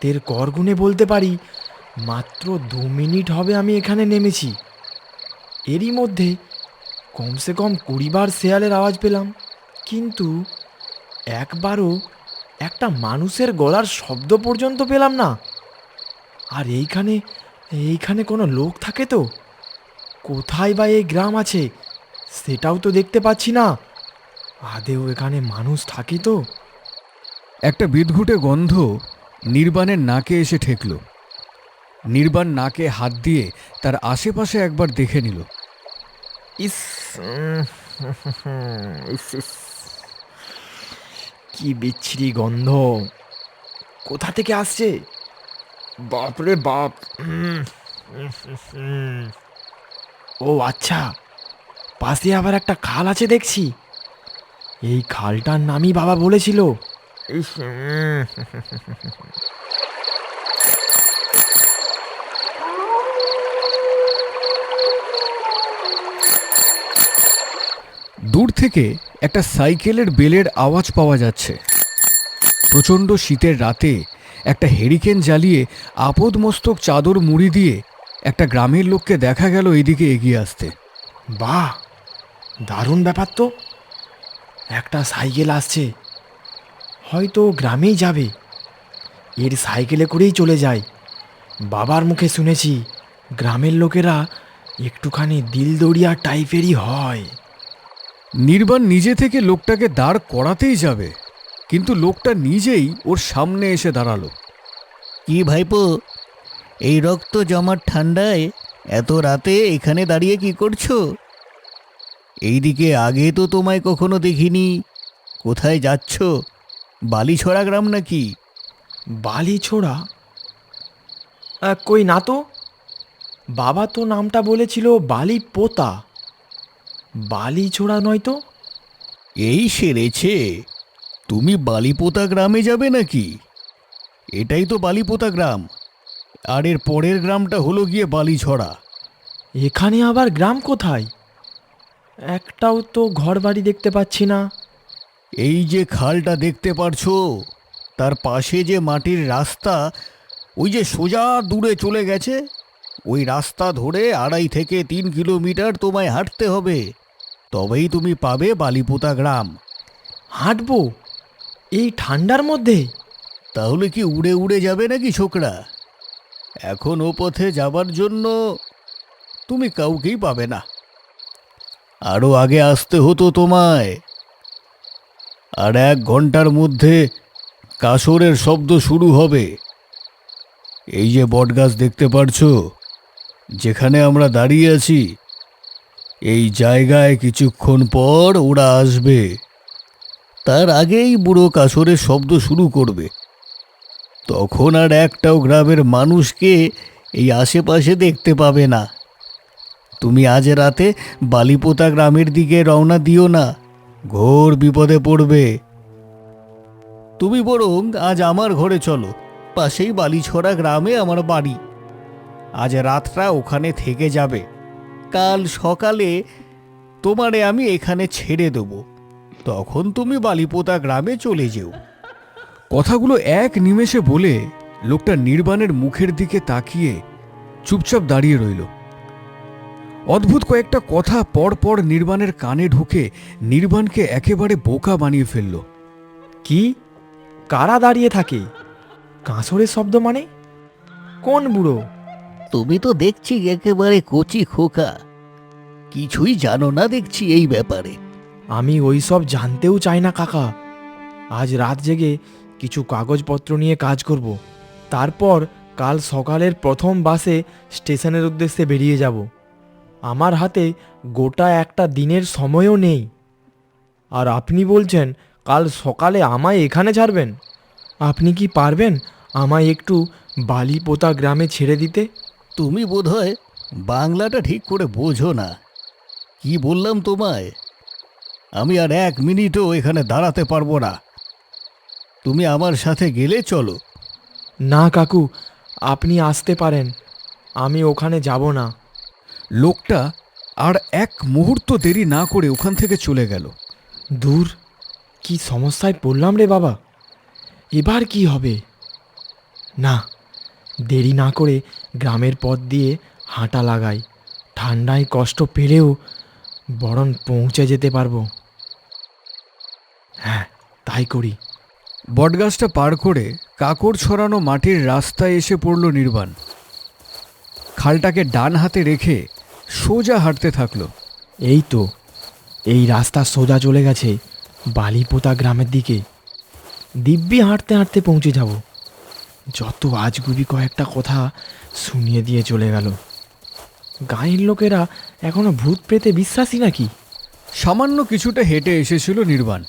হাতের কর গুনে বলতে পারি, মাত্র দু মিনিট হবে আমি এখানে নেমেছি। এরই মধ্যে কমসে কম কুড়িবার শেয়ালের আওয়াজ পেলাম, কিন্তু একবারও একটা মানুষের গলার শব্দ পর্যন্ত পেলাম না। আর এইখানে এইখানে কোনো লোক থাকে তো? কোথায় বা এই গ্রাম আছে? সেটাও তো দেখতে পাচ্ছি না। আদেও এখানে মানুষ থাকে তো? একটা বিদঘুটে গন্ধ নির্বাণের নাকে এসে ঠেকল। নির্বাণ নাকে হাত দিয়ে তার আশেপাশে একবার দেখে নিল। ইস। কি বিচ্ছিরি গন্ধ। কোথা থেকে আসছে? বাপরে বাপ। ও আচ্ছা পাশে আবার একটা খাল আছে দেখছি। এই খালটার নামই বাবা বলেছিল। ইস, দূর থেকে একটা সাইকেলের বেলের আওয়াজ পাওয়া যাচ্ছে। প্রচণ্ড শীতের রাতে একটা হেরিকেন জ্বালিয়ে আপদমস্তক চাদর মুড়ি দিয়ে একটা গ্রামের লোককে দেখা গেল এদিকে এগিয়ে আসতে। বাহ দারুণ ব্যাপার তো। একটা সাইকেল আসছে হয়তো গ্রামেই যাবে। এর সাইকেলে করেই চলে যায়। বাবার মুখে শুনেছি গ্রামের লোকেরা একটুখানি দিলদরিয়া টাইপেরই হয়। নির্বাণ নিজে থেকে লোকটাকে দাঁড় করাতেই যাবে কিন্তু লোকটা নিজেই ওর সামনে এসে দাঁড়াল। কি ভাইপো এই রক্ত জমার ঠান্ডায় এত রাতে এখানে দাঁড়িয়ে কি করছ? এইদিকে আগে তো তোমায় কখনো দেখিনি কোথায় যাচ্ছ? বালিছড়া গ্রাম নাকি? বালি ছোড়া আহ, কই না তো? বাবা তো নামটা বলেছিল বালি পোতা বালি ছোড়া নয় তো? এই সেরেছে। তুমি বালিপোতা গ্রামে যাবে নাকি? এটাই তো বালিপোতা গ্রাম। আর এর পরের গ্রামটা হলো গিয়ে বালিছড়া। এখানে আবার গ্রাম কোথায়? একটাও তো ঘর বাড়ি দেখতে পাচ্ছি না। এই যে খালটা দেখতে পারছ তার পাশে যে মাটির রাস্তা ওই যে সোজা দূরে চলে গেছে। ওই রাস্তা ধরে আড়াই থেকে তিন কিলোমিটার তোমায় হাঁটতে হবে। তবেই তুমি পাবে বালিপোতা গ্রাম। হাঁটবো? এই ঠান্ডার মধ্যে? তাহলে কি উড়ে উড়ে যাবে নাকি ছোকরা? এখন ও পথে যাবার জন্য তুমি কাউকেই পাবে না। আরও আগে আসতে হতো তোমায়। আর এক ঘণ্টার মধ্যে কাসরের শব্দ শুরু হবে। এই যে বটগাছ দেখতে পারছ, যেখানে আমরা দাঁড়িয়ে আছি, এই জায়গায় কিছুক্ষণ পর ওরা আসবে। তার আগেই বুড়ো কাসরের শব্দ শুরু করবে। তখন আর একটাও গ্রামের মানুষকে এই আশেপাশে দেখতে পাবে না। তুমি আজ রাতে বালিপোতা গ্রামের দিকে রওনা দিও না। ঘোর বিপদে পড়বে। তুমি বরং আজ আমার ঘরে চলো, পাশেই বালিছড়া গ্রামে আমার বাড়ি। আজ রাতটা ওখানে থেকে যাবে। কাল সকালে তোমারে আমি এখানে ছেড়ে দেবো। তখন তুমি বালিপোতা গ্রামে চলে যেও। কথাগুলো এক নিমেষে বলে লোকটা নির্বাণের মুখের দিকে তাকিয়ে চুপচাপ দাঁড়িয়ে রইল। অদ্ভুত কয়েকটা কথা পর পর নির্বাণের কানে ঢুকে নির্বাণকে একেবারে বোকা বানিয়ে ফেলল। কি? কারা দাঁড়িয়ে থাকে? কাঁসরের শব্দ মানে? কোন বুড়ো? তুমি তো দেখছি একেবারে কচি খোকা। কিছুই জানো না দেখছি এই ব্যাপারে। আমি ওই সব জানতেও চাই না কাকা। আজ রাত জেগে কিছু কাগজপত্র নিয়ে কাজ করব। তারপর কাল সকালের প্রথম বাসে স্টেশনের উদ্দেশ্যে বেরিয়ে যাব। আমার হাতে গোটা একটা দিনের সময়ও নেই। আর আপনি বলছেন কাল সকালে আমায় এখানে ছাড়বেন? আপনি কি পারবেন আমায় একটু বালিপোতা গ্রামে ছেড়ে দিতে? তুমি বোধহয় বাংলাটা ঠিক করে বোঝো না। কি বললাম তোমায়? আমি আর এক মিনিটও এখানে দাঁড়াতে পারব না। তুমি আমার সাথে গেলে চলো। না কাকু আপনি আসতে পারেন। আমি ওখানে যাব না। লোকটা আর এক মুহূর্ত দেরি না করে ওখান থেকে চলে গেল। দূর কি সমস্যায় পড়লাম রে বাবা? এবার কি হবে? না দেরি না করে গ্রামের পথ দিয়ে হাঁটা লাগাই। ঠান্ডায় কষ্ট পেলেও বরং পৌঁছে যেতে পারব। হ্যাঁ তাই করি। বটগাছটা পার করে কাকড় ছড়ানো মাটির রাস্তায় এসে পড়ল নির্বাণ। খালটাকে ডান হাতে রেখে সোজা হাঁটতে থাকল। এই তো এই রাস্তা সোজা চলে গেছে বালিপোতা গ্রামের দিকে। দিব্যি হাঁটতে হাঁটতে পৌঁছে যাব। যত আজগুবি কয়েকটা কথা শুনিয়ে দিয়ে চলে গেল। গাঁয়ের লোকেরা এখনও ভূত পেতে বিশ্বাসী নাকি? সামান্য কিছুটা হেঁটে এসেছিল নির্বাণ।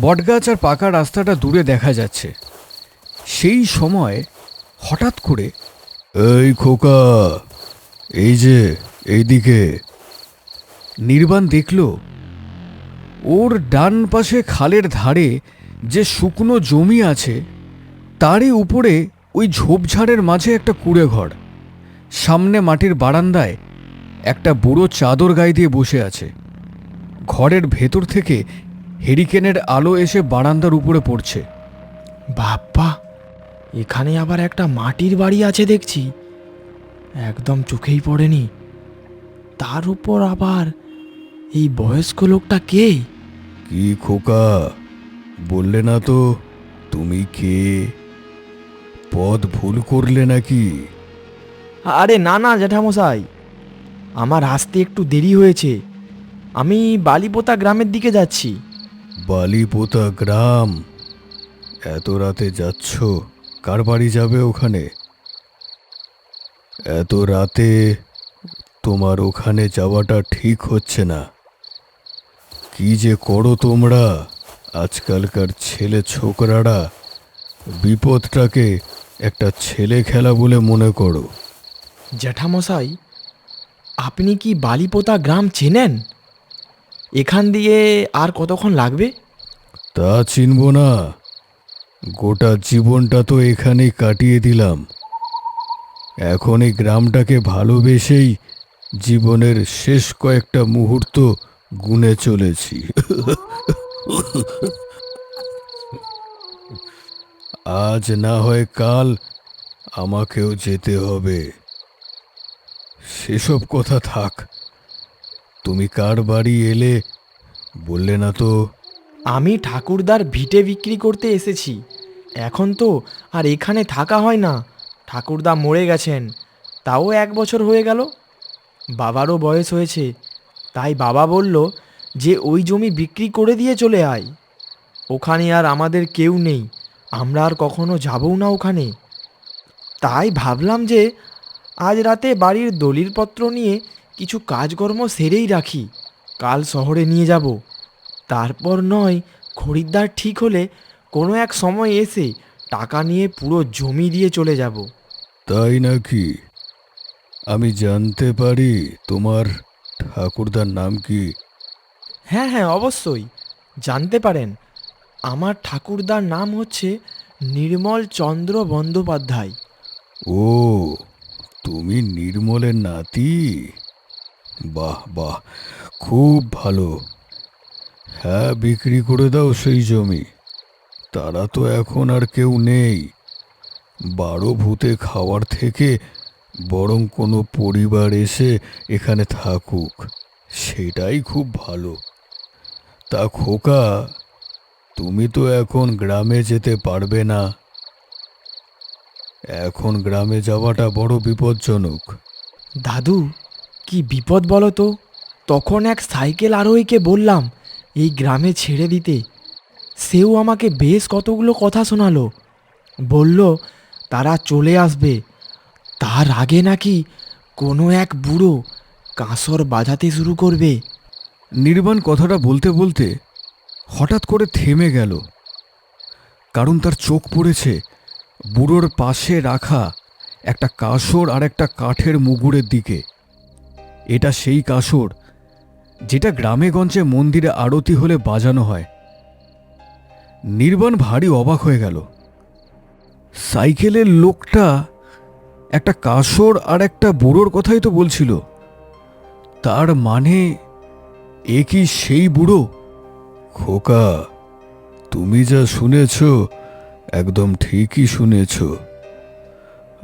বটগাছ আর পাকা রাস্তাটা দূরে দেখা যাচ্ছে। সেই সময় হঠাৎ করে এই খোকা এই যে, এইদিকে। নির্বাণ দেখল, ওর ডান পাশে খালের ধারে যে শুকনো জমি আছে, তারই উপরে ওই ঝোপঝাড়ের মাঝে একটা কুড়ে ঘর সামনে মাটির বারান্দায় একটা বুড়ো চাদর গায়ে দিয়ে বসে আছে। ঘরের ভেতর থেকে হেরিকেনের আলো এসে বারান্দার উপরে পড়ছে। বাপ্পা, এখানে আবার একটা মাটির বাড়ি আছে দেখছি। একদম চোখেই পড়েনি। তার উপর আবার এই বয়স্ক লোকটা কে? কি খোকা? বললে না তো তুমি কে? পথ ভুল করলে নাকি? আরে না না জ্যাঠামশাই আমার আসতে একটু দেরি হয়েছে। আমি বালিপোতা গ্রামের দিকে যাচ্ছি। বালিপোতা গ্রাম? এত রাতে যাচ্ছ? কার বাড়ি যাবে ওখানে? এত রাতে তোমার ওখানে যাওয়াটা ঠিক হচ্ছে না। কি যে করো তোমরা? আজকালকার ছেলে ছোকরারা বিপদটাকে একটা ছেলে খেলা বলে মনে করো। জ্যাঠামশাই আপনি কি বালিপোতা গ্রাম চেনেন? এখান দিয়ে আর কতক্ষণ লাগবে? তা চিনব না। গোটা জীবনটা তো এখানেই কাটিয়ে দিলাম। এখন এই গ্রামটাকে ভালোবেসেই জীবনের শেষ কয়েকটা মুহূর্ত গুনে চলেছি। আজ না হয় কাল আমাকেও যেতে হবে। সেসব কথা থাক। তুমি কার বাড়ি এলে বললে না তো? আমি ঠাকুরদার ভিটে বিক্রি করতে এসেছি। এখন তো আর এখানে থাকা হয় না। ঠাকুরদা মরে গেছেন, তাও এক বছর হয়ে গেল। বাবারও বয়স হয়েছে, তাই বাবা বলল যে ওই জমি বিক্রি করে দিয়ে চলে আয়। ওখানে আর আমাদের কেউ নেই, আমরা আর কখনো যাবও না ওখানে। তাই ভাবলাম যে আজ রাতে বাড়ির দলিলপত্র নিয়ে কিছু কাজকর্ম সেরেই রাখি, কাল শহরে নিয়ে যাব। তারপর নয়, খরিদ্দার ঠিক হলে কোনো এক সময় এসে টাকা নিয়ে পুরো জমি দিয়ে চলে যাব। তাই নাকি? আমি জানতে পারি তোমার ঠাকুরদার নাম কি। হ্যাঁ হ্যাঁ অবশ্যই। জানতে পারেন আমার ঠাকুরদার নাম হচ্ছে নির্মল চন্দ্র বন্দ্যোপাধ্যায়। ও তুমি নির্মলের নাতি? বাহ বাহ খুব ভালো। হ্যাঁ বিক্রি করে দাও সেই জমি। তারা তো এখন আর কেউ নেই। বারো ভূতে খাওয়ার থেকে বরং কোনো পরিবার এসে এখানে থাকুক, সেটাই খুব ভালো। তা খোকা, তুমি তো এখন গ্রামে যেতে পারবে না। এখন গ্রামে যাওয়াটা বড় বিপজ্জনক। দাদু, কি বিপদ বলো তো? তখন এক সাইকেল আরোহীকে বললাম, এই গ্রামে ছেড়ে দিতে। সেও আমাকে বেশ কতগুলো কথা শোনালো। বলল, তারা চলে আসবে। তার আগে নাকি কোনো এক বুড়ো কাঁসর বাজাতে শুরু করবে। নির্বাণ কথাটা বলতে বলতে হঠাৎ করে থেমে গেল। কারণ তার চোখ পড়েছে বুড়োর পাশে রাখা একটা কাঁসর আর একটা কাঠের মুগুরের দিকে। এটা সেই কাঁসর যেটা গ্রামে গঞ্জে মন্দিরে আরতি হলে বাজানো হয়। নির্বাণ ভারী অবাক হয়ে গেল। সাইকেলের লোকটা একটা কাসর আর একটা বুড়োর কথাই তো বলছিল। তার মানে এ কি সেই বুড়ো? খোকা, তুমি যা শুনেছ একদম ঠিকই শুনেছ।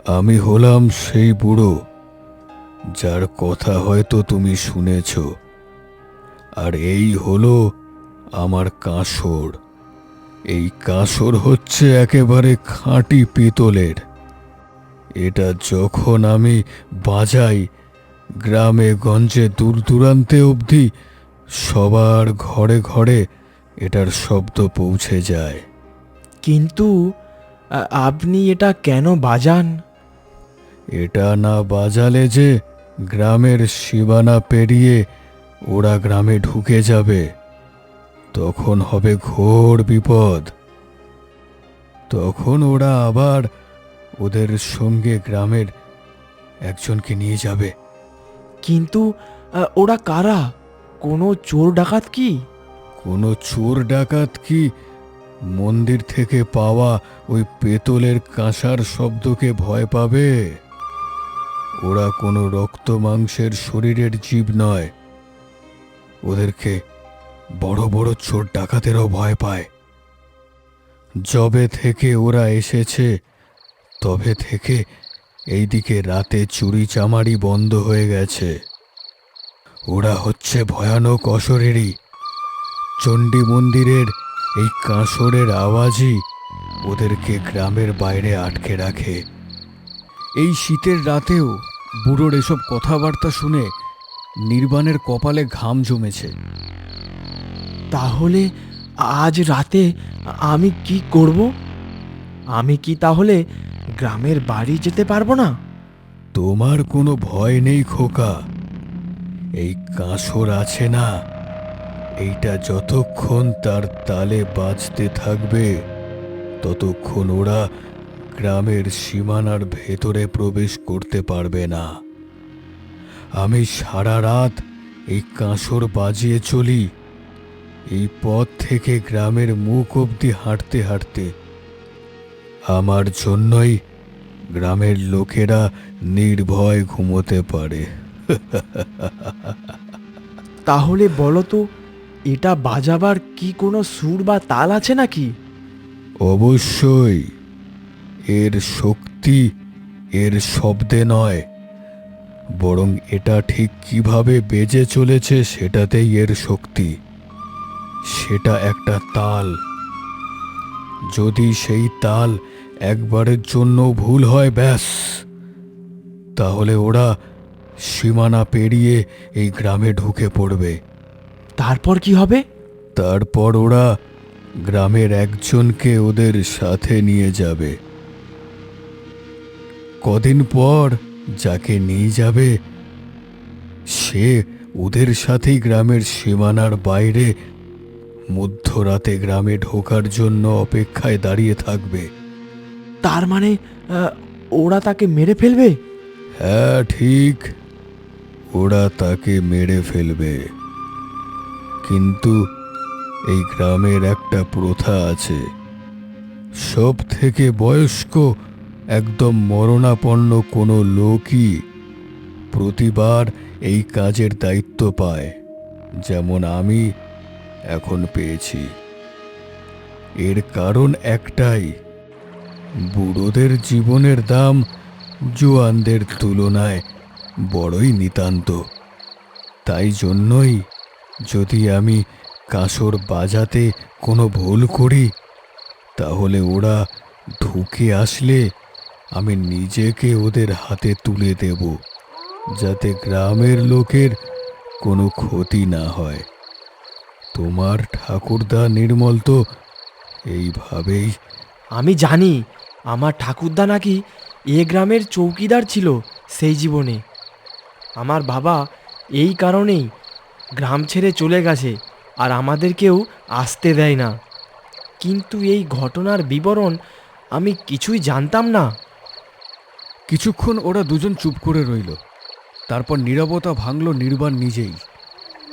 আমি হলাম সেই বুড়ো, যার কথা হয়তো তুমি শুনেছ। আর এই হলো আমার কাঁসর। এই কাঁসর হচ্ছে একেবারে খাঁটি পিতলের। এটা যখন আমি বাজাই গ্রামে গঞ্জে দূর দূরান্তে অবধি সবার ঘরে ঘরে এটার শব্দ পৌঁছে যায়। কিন্তু আ- আপনি এটা কেন বাজান? এটা না বাজালে যে গ্রামের সীমানা পেরিয়ে ওরা গ্রামে ঢুকে যাবে। তখন হবে ঘোর বিপদ। তখন ওরা আবার ওদের সঙ্গে গ্রামের একজনকে নিয়ে যাবে। কিন্তু ওরা কারা? কোনো চোর ডাকাত কি? কোনো চোর ডাকাত কি? মন্দির থেকে পাওয়া ওই পেতলের কাঁসার শব্দকে ভয় পাবে? ওরা কোনো রক্ত মাংসের শরীরের জীব নয়। ওদেরকে বড় বড় চোর ডাকাতেরও ভয় পায়। যবে থেকে ওরা এসেছে, তবে থেকে এইদিকে রাতে চুরি চামারি বন্ধ হয়ে গেছে। ওরা হচ্ছে ভয়ানক অশরীরী চণ্ডী মন্দিরের এই কাঁসরের আওয়াজই ওদেরকে গ্রামের বাইরে আটকে রাখে। এই শীতের রাতেও বুড়োর এসব কথাবার্তা শুনে নির্বাণের কপালে ঘাম জমেছে। তাহলে আজ রাতে আমি কি করব? আমি কি তাহলে গ্রামের বাড়ি যেতে পারব না? তোমার কোনো ভয় নেই খোকা। এই কাঁসর আছে না। এইটা যতক্ষণ তার তালে বাজতে থাকবে, ততক্ষণ ওরা গ্রামের সীমানার ভেতরে প্রবেশ করতে পারবে না। আমি সারা রাত এই কাঁসর বাজিয়ে চলি। এই পথ থেকে গ্রামের মুখ অবধি হাঁটতে হাঁটতে আমার জন্যই গ্রামের লোকেরা নির্ভয় ঘুমোতে পারে। তাহলে বলো তো এটা বাজাবার কি কোনো সুর বা তাল আছে নাকি? অবশ্যই। এর শক্তি এর শব্দে নয়। বরং এটা ঠিক কীভাবে বেজে চলেছে সেটাতেই এর শক্তি। সেটা একটা তাল। যদি সেই তাল একবারের জন্য ভুল হয় ব্যাস। তাহলে ওরা সীমানা পেরিয়ে এই গ্রামে ঢুকে পড়বে। তারপর কি হবে? তারপর ওরা গ্রামের একজনকে ওদের সাথে নিয়ে যাবে। কদিন পর যাকে নিয়ে যাবে সে ওদের সাথেই গ্রামের সীমানার বাইরে মধ্যরাতে গ্রামে ঢোকার জন্য অপেক্ষায় দাঁড়িয়ে থাকবে। তার মানে আহ, ওরা তাকে মেরে ফেলবে? হ্যাঁ ঠিক। ওরা তাকে মেরে ফেলবে। কিন্তু এই গ্রামের একটা প্রথা আছে। সব থেকে বয়স্ক একদম মরণাপন্ন কোনো লোকই প্রতিবার এই কাজের দায়িত্ব পায়। যেমন আমি এখন পেয়েছি। এর কারণ একটাই, বুড়োদের জীবনের দাম জোয়ানদের তুলনায় বড়ই নিতান্ত। তাই জন্যই যদি আমি কাসর বাজাতে কোনো ভুল করি, তাহলে ওরা ঢুকে আসলে আমি নিজেকে ওদের হাতে তুলে দেব, যাতে গ্রামের লোকের কোনো ক্ষতি না হয়। তোমার ঠাকুরদা নির্মল তো এইভাবেই। আমি জানি আমার ঠাকুরদা নাকি এ গ্রামের চৌকিদার ছিল সেই জীবনে। আমার বাবা এই কারণেই গ্রাম ছেড়ে চলে গেছে আর আমাদেরকেও আসতে দেয় না। কিন্তু এই ঘটনার বিবরণ আমি কিছুই জানতাম না। কিছুক্ষণ ওরা দুজন চুপ করে রইল তারপর নীরবতা ভাঙল নির্বাণ নিজেই।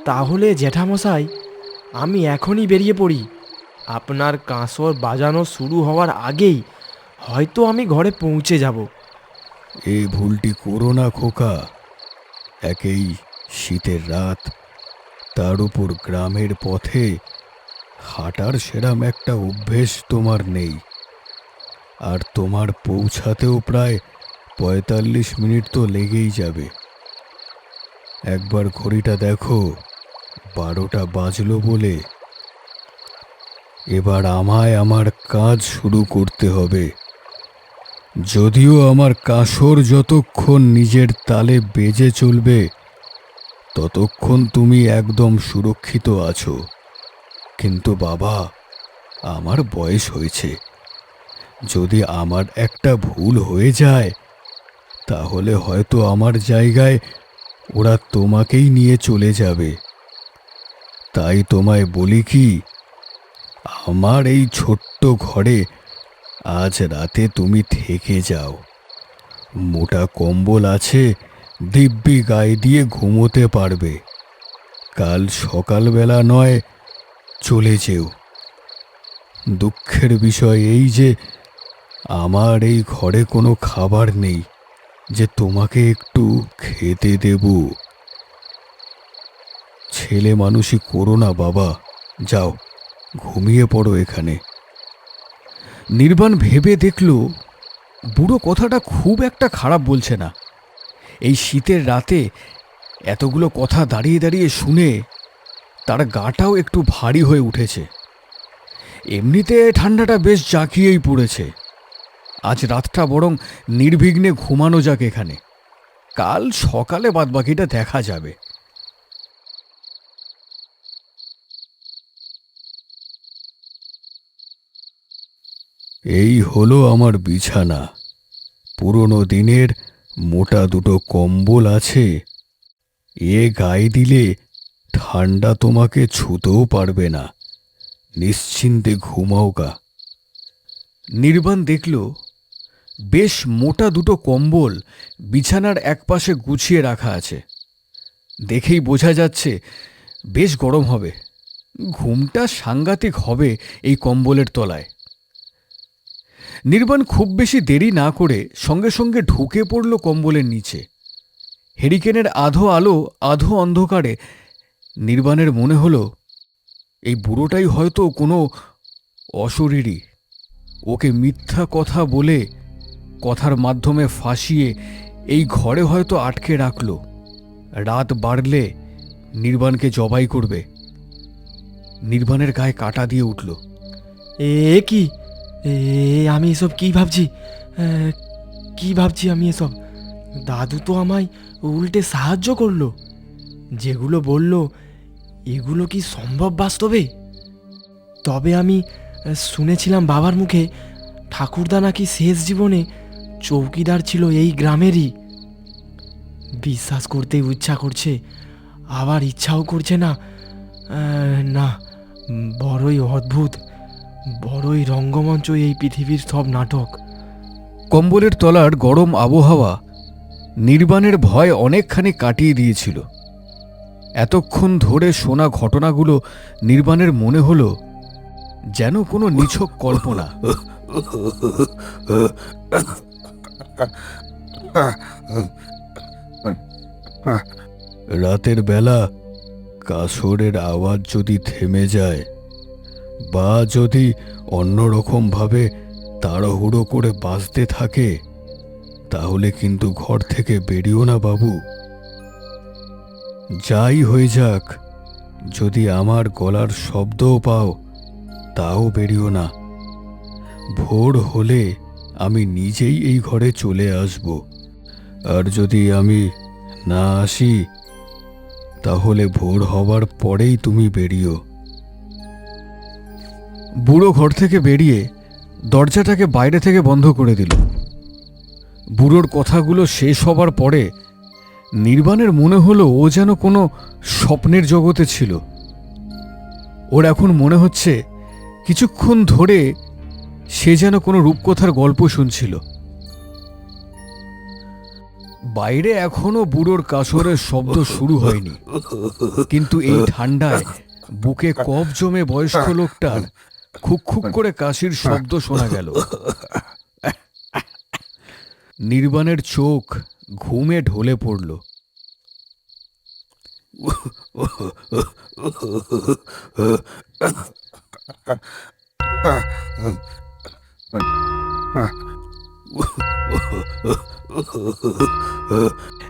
তাহলে জ্যাঠামশাই আমি এখনই বেরিয়ে পড়ি। আপনার কাঁসর বাজানো শুরু হওয়ার আগেই হয়তো আমি ঘরে পৌঁছে যাব। এই ভুলটি করো না, খোকা। একেই শীতের রাত। তার উপর গ্রামের পথে হাঁটার সেরাম একটা অভ্যেস তোমার নেই। আর তোমার পৌঁছাতেও প্রায় পঁয়তাল্লিশ মিনিট তো লেগেই যাবে। একবার ঘড়িটা দেখো। বারোটা বাজলো বলে। এবার আমায় আমার কাজ শুরু করতে হবে। যদিও আমার কাসর যতক্ষণ নিজের তালে বেজে চলবে, ততক্ষণ তুমি একদম সুরক্ষিত আছো। কিন্তু বাবা, আমার বয়স হয়েছে। যদি আমার একটা ভুল হয়ে যায়, তাহলে হয়তো আমার জায়গায় ওরা তোমাকেই নিয়ে চলে যাবে। তাই তোমায় বলি কি, আমার এই ছোট্ট ঘরে আজ রাতে তুমি থেকে যাও। মোটা কম্বল আছে, দিব্যি গায়ে দিয়ে ঘুমোতে পারবে। কাল সকালবেলা নয়, চলে যেও। দুঃখের বিষয় এই যে, আমার এই ঘরে কোনো খাবার নেই, যে তোমাকে একটু খেতে দেব। ছেলে মানুষই করো না বাবা। যাও, ঘুমিয়ে পড়ো এখানে। নির্বাণ ভেবে দেখল, বুড়ো কথাটা খুব একটা খারাপ বলছে না। এই শীতের রাতে এতগুলো কথা দাঁড়িয়ে দাঁড়িয়ে শুনে তার গাটাও একটু ভারী হয়ে উঠেছে। এমনিতে ঠান্ডাটা বেশ জাঁকিয়েই পড়েছে। আজ রাতটা বরং নির্বিঘ্নে ঘুমানো যাক এখানে। কাল সকালে বাদবাকিটা দেখা যাবে। এই হলো আমার বিছানা। পুরনো দিনের মোটা দুটো কম্বল আছে। এ গায়ে দিলে ঠান্ডা তোমাকে ছুতেও পারবে না। নিশ্চিন্তে ঘুমাও গা। নির্বাণ দেখল, বেশ মোটা দুটো কম্বল বিছানার একপাশে গুছিয়ে রাখা আছে। দেখেই বোঝা যাচ্ছে, বেশ গরম হবে। ঘুমটা সাংঘাতিক হবে এই কম্বলের তলায়। নির্বাণ খুব বেশি দেরি না করে সঙ্গে সঙ্গে ঢুকে পড়ল কম্বলের নিচে। হেরিকেনের আধো আলো, আধো অন্ধকারে নির্বাণের মনে হলো, এই বুড়োটাই হয়তো কোনো অশরীরী। ওকে মিথ্যা কথা বলে কথার মাধ্যমে ফাঁসিয়ে এই ঘরে হয়তো আটকে রাখল। রাত বাড়লে নির্বাণকে জবাই করবে। নির্বাণের গায়ে কাটা দিয়ে উঠল। এ কি? এ, আমি এসব কি ভাবছি? কি ভাবছি আমি এসব? দাদু তো আমায় উল্টে সাহায্য করল। যেগুলো বলল, এগুলো কি সম্ভব বাস্তবে? তবে আমি শুনেছিলাম বাবার মুখে, ঠাকুরদা নাকি শেষ জীবনে চৌকিদার ছিল এই গ্রামেরই। বিশ্বাস করতে ইচ্ছা করছে, আবার ইচ্ছাও করছে না। না, বড়ই অদ্ভুত। বড়ই রঙ্গমঞ্চ এই পৃথিবীর সব নাটক। কম্বলের তলার গরম আবহাওয়া নির্বাণের ভয় অনেকখানি কাটিয়ে দিয়েছিল। এতক্ষণ ধরে শোনা ঘটনাগুলো নির্বাণের মনে হলো যেন কোনো নিছক কল্পনা। রাতের বেলা কাসরের আওয়াজ যদি থেমে যায় বা যদি অন্যরকমভাবে তাড়াহুড়ো করে বাঁচতে থাকে, তাহলে কিন্তু ঘর থেকে বেরিও না বাবু। যাই হয়ে যাক, যদি আমার গলার শব্দও পাও, তাও বেরিও না। ভোর হলে আমি নিজেই এই ঘরে চলে আসব। আর যদি আমি না আসি, তাহলে ভোর হবার পরেই তুমি বেরিও। বুড়ো ঘর থেকে বেরিয়ে দরজাটাকে বাইরে থেকে বন্ধ করে দিল। বুড়োর কথাগুলো শেষ হবার পরে নির্বাণের মনে হলো ও যেন কোনো স্বপ্নের জগতে ছিল। ওর এখন মনে হচ্ছে কিছুক্ষণ ধরে সে যেন কোনো রূপকথার গল্প শুনছিল। বাইরে এখনও বুড়োর কাসরের শব্দ শুরু হয়নি, কিন্তু এই ঠান্ডায় বুকে কফ জমে বয়স্ক লোকটার খুক খুক করে কাশির শব্দ শোনা গেল। নির্বাণের চোখ ঘুমে ঢলে পড়ল।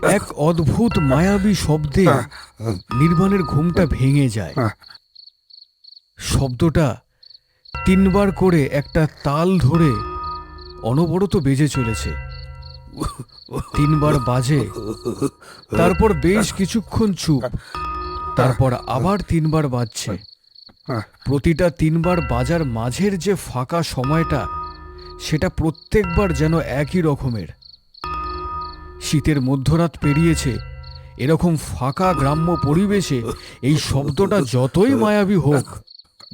এক অদ্ভুত মায়াবী শব্দে নির্বাণের ঘুমটা ভেঙে যায়। শব্দটা তিনবার করে একটা তাল ধরে অনবরত বেজে চলেছে। তিনবার বাজে। তারপর বেশ কিছুক্ষণ চুপ। তারপর আবার তিনবার বাজছে। প্রতিটা তিনবার বাজার মাঝের যে ফাঁকা সময়টা, সেটা প্রত্যেকবার যেন একই রকমের। শীতের মধ্যরাত পেরিয়েছে, এরকম ফাঁকা গ্রাম্য পরিবেশে এই শব্দটা যতই মায়াবী হোক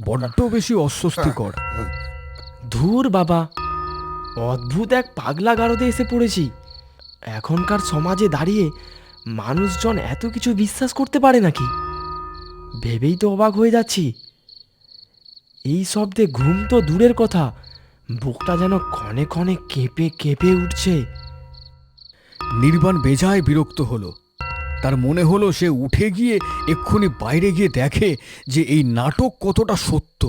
বড্ড বেশি অস্বস্তিকর। ধুর বাবা অদ্ভুত এক পাগলা গারদে এসে পড়েছি। এখনকার সমাজে দাঁড়িয়ে মানুষজন এত কিছু বিশ্বাস করতে পারে নাকি? ভেবেই তো অবাক হয়ে যাচ্ছি। এই শব্দে ঘুম তো দূরের কথা বুকটা যেন ক্ষণে ক্ষণে কেঁপে কেঁপে উঠছে। নির্বাণ বেজায় বিরক্ত হলো। তার মনে হলো সে উঠে গিয়ে এক্ষুনি বাইরে গিয়ে দেখে যে এই নাটক কতটা সত্য।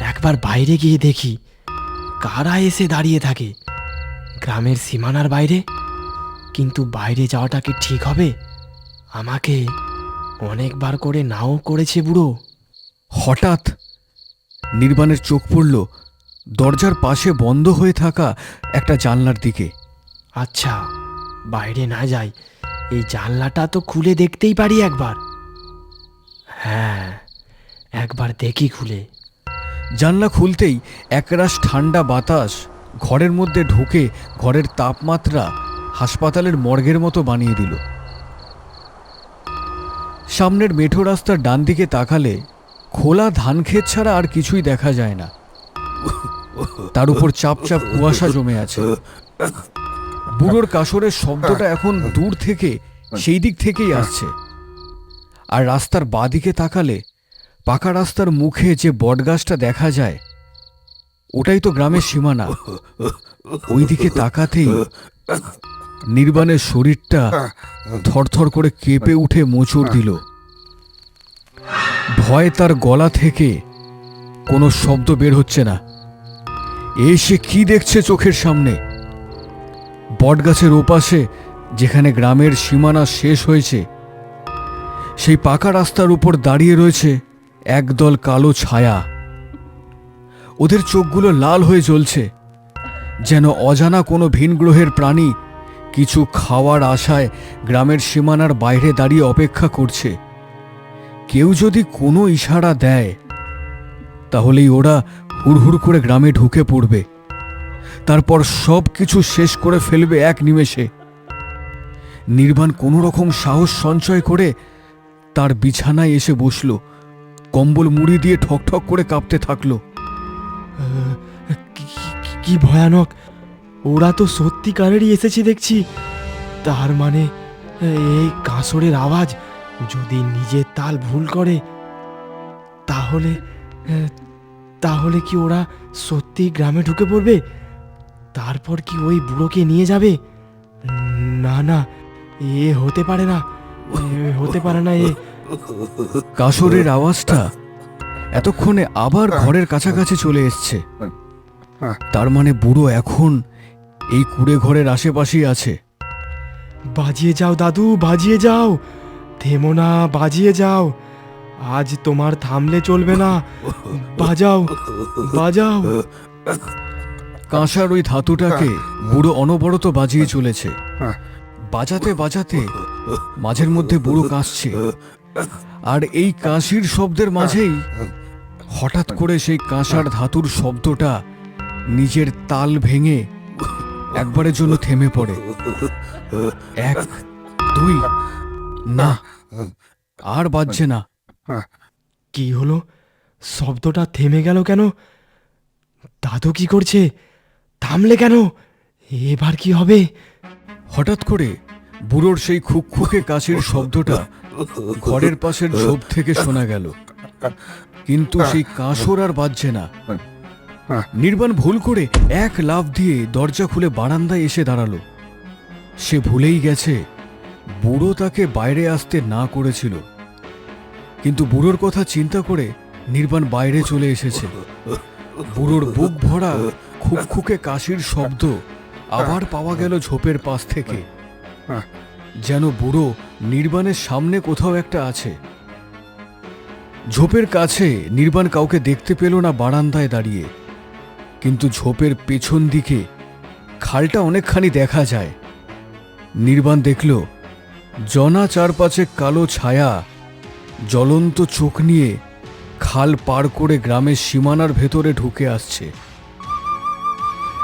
একবার বাইরে গিয়ে দেখি কারা এসে দাঁড়িয়ে থাকে? গ্রামের সীমানার বাইরে? কিন্তু বাইরে যাওয়াটা কি ঠিক হবে? আমাকে অনেকবার করে নাও করেছে বুড়ো। হঠাৎ নির্বাণের চোখ পড়ল দরজার পাশে বন্ধ হয়ে থাকা একটা জানলার দিকে। আচ্ছা বাইরে না যাই এই জানলাটা তো খুলে দেখতেই পারি একবার। হ্যাঁ একবার দেখি খুলে। জানলা খুলতেই একরাশ ঠান্ডা বাতাস ঘরের মধ্যে ঢুকে ঘরের তাপমাত্রা হাসপাতালের মর্গের মতো বানিয়ে দিল। সামনের মেঠো রাস্তার ডান দিকে তাকালে খোলা ধান ক্ষেত ছাড়া আর কিছুই দেখা যায় না। তার উপর চাপ চাপ কুয়াশা জমে আছে। বুড়োর কাসরের শব্দটা এখন দূর থেকে, সেই দিক থেকেই আসছে। আর রাস্তার বাঁদিকে তাকালে, পাকা রাস্তার মুখে যে বটগাছটা দেখা যায়, ওটাই তো গ্রামের সীমানা। ওইদিকে তাকাতেই নির্বাণের শরীরটা থরথর করে কেঁপে উঠে মোচড় দিল। ভয় তার গলা থেকে কোনো শব্দ বের হচ্ছে না। এসে কি দেখছে চোখের সামনে? বটগাছের ওপাশে, যেখানে গ্রামের সীমানা শেষ হয়েছে, সেই পাকা রাস্তার উপর দাঁড়িয়ে রয়েছে একদল কালো ছায়া। ওদের চোখগুলো লাল হয়ে জ্বলছে, যেন অজানা কোনো ভিন গ্রহের প্রাণী কিছু খাওয়ার আশায় গ্রামের সীমানার বাইরে দাঁড়িয়ে অপেক্ষা করছে। কেউ যদি কোনো ইশারা দেয়, তাহলেই ওরা হুড়হুড় করে গ্রামে ঢুকে পড়বে। তারপর সব কিছু শেষ করে ফেলবে এক নিমেষে। নির্বাণ কোনো রকম সাহস সঞ্চয় করে তার বিছানায় এসে বসল। কম্বল মুড়ি দিয়ে ঠকঠক করে কাঁপতে থাকল। কি- ভয়ানক। ওরা তো সত্যিকারেরই এসেছে দেখছি। তার মানে এই কাঁসরের আওয়াজ যদি নিজের তাল ভুল করে, তাহলে তাহলে কি ওরা সত্যি গ্রামে ঢুকে পড়বে? তারপর কি ওই বুড়োকে নিয়ে যাবে? না না এ হতে পারে না হতে পারে না এ কাসরের আওয়াজটা এতক্ষণে আবার ঘরের কাছাকাছি চলে এসছে। তার মানে বুড়ো এখন এই কুড়ে ঘরের আশেপাশেই আছে। বাজিয়ে যাও দাদু বাজিয়ে যাও। থেমো না বাজিয়ে যাও। আজ তোমার থামলে চলবে না। বাজাও বাজাও। কাঁসার ওই ধাতুটাকে বুড়ো অনবরত বাজিয়ে চলেছে। বাজাতে বাজাতে মাঝের মধ্যে বুড়ো কাঁসছে। আর এই কাঁসির শব্দের মাঝেই হঠাৎ করে সেই কাঁসার ধাতুর শব্দটা নিজের তাল ভেঙে একবারের জন্য থেমে পড়ে। এক দুই না আর বাজছে না। কি হলো? শব্দটা থেমে গেল কেন? দাদু কি করছে? থামলে কেন? এবার কি হবে? হঠাৎ করে বুড়োর সেই খুকখুকে কাশির শব্দটা ঘরের পাশের ঝোপ থেকে শোনা গেল। কিন্তু সেই কাঁসর আর বাজছে না। নির্বাণ ভুল করে এক লাফ দিয়ে দরজা খুলে বারান্দায় এসে দাঁড়াল। সে ভুলেই গেছে, বুড়ো তাকে বাইরে আসতে না করেছিল। কিন্তু বুড়োর কথা চিন্তা করে নির্বাণ বাইরে চলে এসেছে। বুড়োর বুক ভরা খুকখুকে কাশির শব্দ আবার পাওয়া গেল ঝোপের পাশ থেকে। যেন বুড়ো নির্বাণের সামনে কোথাও একটা আছে। ঝোপের কাছে নির্বাণ কাউকে দেখতে পেল না বারান্দায় দাঁড়িয়ে। কিন্তু ঝোপের পেছন দিকে খালটা অনেকখানি দেখা যায়। নির্বাণ দেখল, জনা চারপাশে কালো ছায়া, জ্বলন্ত চোখ নিয়ে খাল পার করে গ্রামের সীমানার ভেতরে ঢুকে আসছে।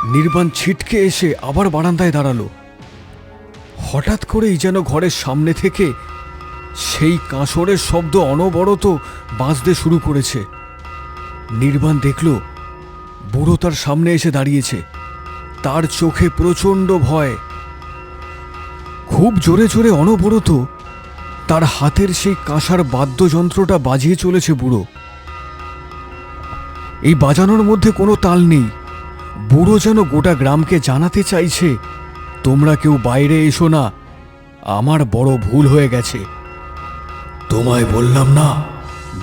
নির্বাণ ছিটকে এসে আবার বারান্দায় দাঁড়াল। হঠাৎ করেই যেন ঘরের সামনে থেকে সেই কাঁসরের শব্দ অনবরত বাঁচতে শুরু করেছে। নির্বাণ দেখল, বুড়ো তার সামনে এসে দাঁড়িয়েছে। তার চোখে প্রচণ্ড ভয়। খুব জোরে জোরে অনবরত তার হাতের সেই কাঁসার বাদ্যযন্ত্রটা বাজিয়ে চলেছে বুড়ো। এই বাজানোর মধ্যে কোনো তাল নেই। বুড়ো যেন গোটা গ্রামকে জানাতে চাইছে, তোমরা কেউ বাইরে এসো না, আমার বড় ভুল হয়ে গেছে। তোমায় বললাম না,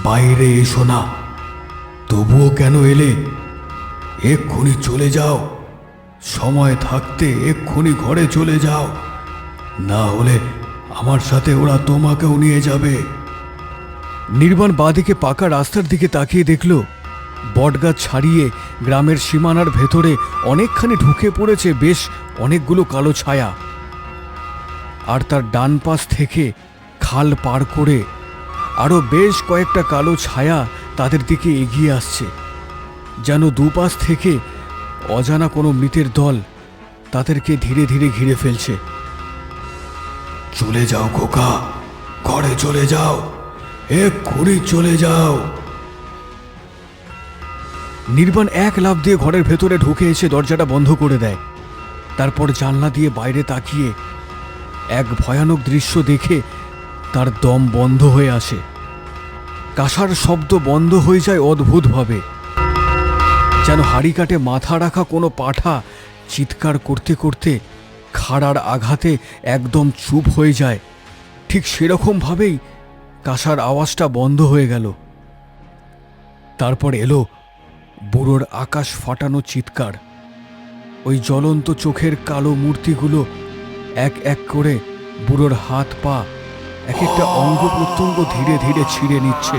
বাইরে এসো না, তবুও কেন এলে? এক্ষুনি চলে যাও, সময় থাকতে এক্ষুনি ঘরে চলে যাও, না হলে আমার সাথে ওরা তোমাকেও নিয়ে যাবে। নির্বাণ বাদিকে পাকা রাস্তার দিকে তাকিয়ে দেখল বটগাছ ছাড়িয়ে গ্রামের সীমানার ভেতরে অনেকখানি ঢুকে পড়েছে বেশ অনেকগুলো কালো ছায়া। আর তার ডান পাশ থেকে খাল পার করে আরও বেশ কয়েকটা কালো ছায়া তাদের দিকে এগিয়ে আসছে। যেন দুপাশ থেকে অজানা কোনো মৃতের দল তাদেরকে ধীরে ধীরে ঘিরে ফেলছে। চলে যাও খোকা, ঘরে চলে যাও, এক্ষুনি চলে যাও। নির্বাণ এক লাফ দিয়ে ঘরের ভেতরে ঢুকে এসে দরজাটা বন্ধ করে দেয়। তারপর জানলা দিয়ে বাইরে তাকিয়ে এক ভয়ানক দৃশ্য দেখে তার দম বন্ধ হয়ে আসে। কাঁসার শব্দ বন্ধ হয়ে যায় অদ্ভুতভাবে। যেন হাড়ি কাটে মাথা রাখা কোনো পাঠা চিৎকার করতে করতে খাড়ার আঘাতে একদম চুপ হয়ে যায়। ঠিক সেরকমভাবেই কাঁসার আওয়াজটা বন্ধ হয়ে গেল। তারপর এলো বুড়োর আকাশ ফাটানো চিৎকার। ওই জ্বলন্ত চোখের কালো মূর্তিগুলো এক এক করে বুড়োর হাত পা এক একটা অঙ্গ প্রত্যঙ্গ ধীরে ধীরে ছিঁড়ে নিচ্ছে।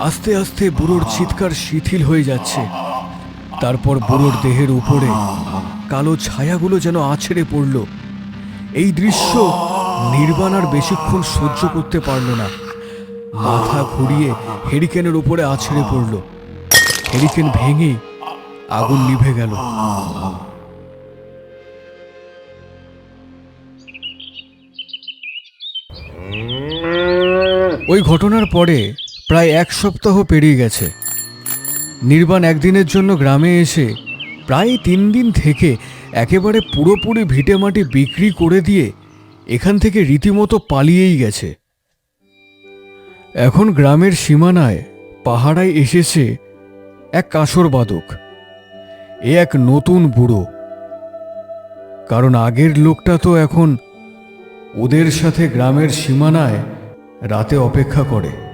আস্তে আস্তে বুড়োর চিৎকার শিথিল হয়ে যাচ্ছে। তারপর বুড়োর দেহের উপরে কালো ছায়াগুলো যেন আছড়ে পড়ল। এই দৃশ্য নির্বাণ আর বেশিক্ষণ সহ্য করতে পারল না। মাথা ঘুরিয়ে হেরিকেনের উপরে আছড়ে পড়ল। হেরিকেন ভেঙে আগুন নিভে গেল। ওই ঘটনার পরে প্রায় এক সপ্তাহ পেরিয়ে গেছে। নির্বাণ একদিনের জন্য গ্রামে এসে প্রায় তিন দিন থেকে একেবারে পুরোপুরি ভিটেমাটি বিক্রি করে দিয়ে এখান থেকে রীতিমতো পালিয়েই গেছে। এখন গ্রামের সীমানায় পাহাড়ায় এসেছে এক কাঁসর বাদক। এ এক নতুন বুড়ো। কারণ আগের লোকটা তো এখন ওদের সাথে গ্রামের সীমানায় রাতে অপেক্ষা করে।